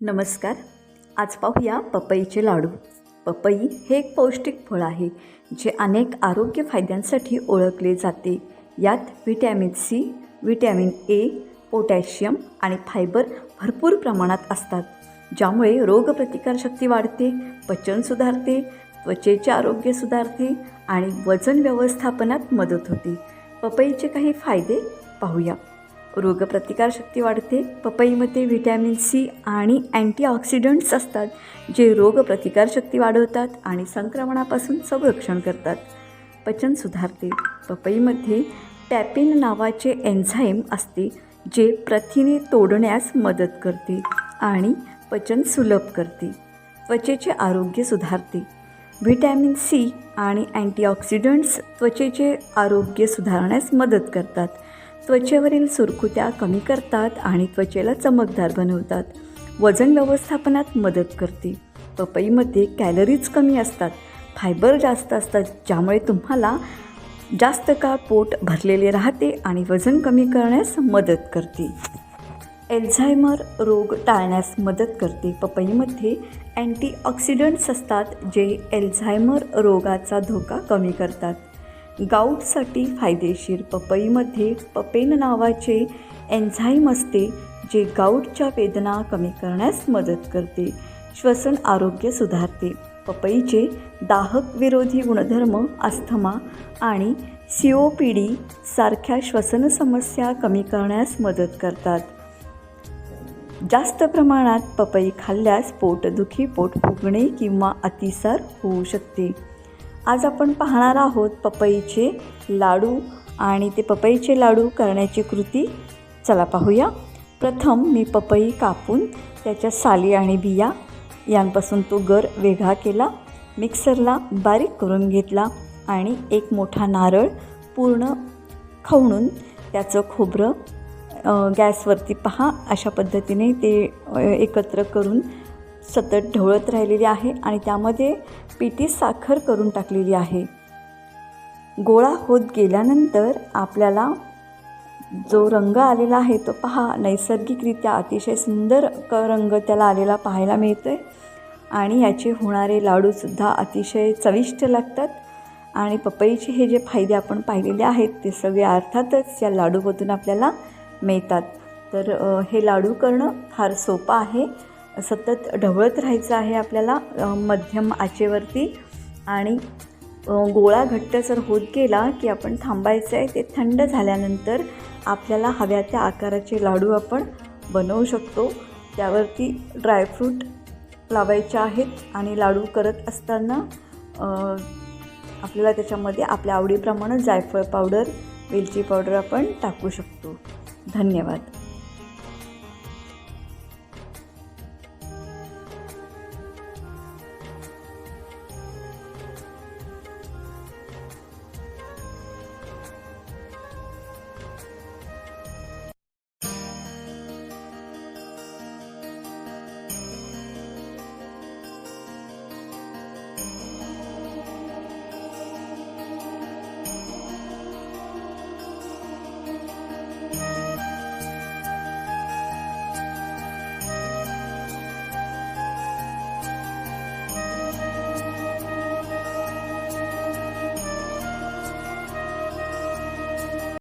नमस्कार. आज पाहूया पपईचे लाडू. पपई हे एक पौष्टिक फळ आहे जे अनेक आरोग्य फायद्यांसाठी ओळखले जाते. यात vitamin C vitamin A potassium आणि फायबर भरपूर प्रमाणात असतात ज्यामुळे रोगप्रतिकारशक्ती वाढते पचन सुधारते त्वचेचे आरोग्य सुधारते आणि वजन व्यवस्थापनात मदत होते. पपईचे काही फायदे पाहूया. रोगप्रतिकारशक्ती वाढते. पपईमध्ये व्हिटॅमिन सी आणि अँटीऑक्सिडंट्स असतात जे रोगप्रतिकारशक्ती वाढवतात आणि संक्रमणापासून संरक्षण करतात. पचन सुधारते. पपईमध्ये टॅपिन नावाचे एन्झाईम असते जे प्रथिने तोडण्यास मदत करते आणि पचन सुलभ करते. त्वचेचे आरोग्य सुधारते. व्हिटॅमिन सी आणि अँटीऑक्सिडंट्स त्वचेचे आरोग्य सुधारण्यास मदत करतात. त्वचेवरील सुरकुत्या कमी करतात आणि त्वचेला चमकदार बनवतात. वजन व्यवस्थापनात मदत करते. पपईमध्ये कॅलरीज कमी असतात. फायबर जास्त असतात ज्यामुळे तुम्हाला जास्त काळ पोट भरलेले राहते आणि वजन कमी करण्यास मदत करते. एल्झायमर रोग टाळण्यास मदत करते. पपईमध्ये अँटीऑक्सिडंट्स असतात जे एल्झायमर रोगाचा धोका कमी करतात. गाऊटसाठी फायदेशीर पपईमध्ये पपेन नावाचे एन्झाईम असते जे गाऊटच्या वेदना कमी करण्यास मदत करते श्वसन आरोग्य सुधारते. पपईचे दाहक विरोधी गुणधर्म अस्थमा आणि सी ओ पी डी सारख्या श्वसन समस्या कमी करण्यास मदत करतात. जास्त प्रमाणात पपई खाल्ल्यास पोटदुखी पोट फुगणे किंवा अतिसार होऊ शकते. आज आपण पाहणार आहोत पपईचे लाडू आणि ते पपईचे लाडू करण्याची कृती. चला पाहूया. प्रथम मी पपई कापून त्याच्या साली आणि बिया यांपासून तो गर वेगळा केला. मिक्सरला बारीक करून घेतला आणि एक मोठा नारळ पूर्ण खवणून त्याचं खोबरं गॅसवरती पहा. अशा पद्धतीने ते एकत्र करून सतत ढवळत राहिलेली आहे आणि त्यामध्ये पिठी साखर करून टाकलेली आहे. गोळा होत गेल्यानंतर आपल्याला जो रंग आलेला आहे तो पहा. नैसर्गिकरित्या अतिशय सुंदर क रंग त्याला आलेला पाहायला मिळतो आहे आणि याचे होणारे लाडूसुद्धा अतिशय चविष्ट लागतात. आणि पपईचे हे जे फायदे आपण पाहिलेले आहेत ते सगळे अर्थातच या लाडूमधून आपल्याला मिळतात. तर हे लाडू करणं फार सोपं आहे. सतत ढवळत राहायचं आहे आपल्याला मध्यम आचेवरती. आणि गोळा घट्ट जर होत गेला की आपण थांबायचं आहे ते थंड झाल्यानंतर आपल्याला हव्या त्या आकाराचे लाडू आपण बनवू शकतो. त्यावरती ड्रायफ्रूट लावायचे आहेत आणि लाडू करत असताना आपल्याला त्याच्यामध्ये आपल्या आवडीप्रमाणे जायफळ पावडर वेलची पावडर आपण टाकू शकतो. धन्यवाद.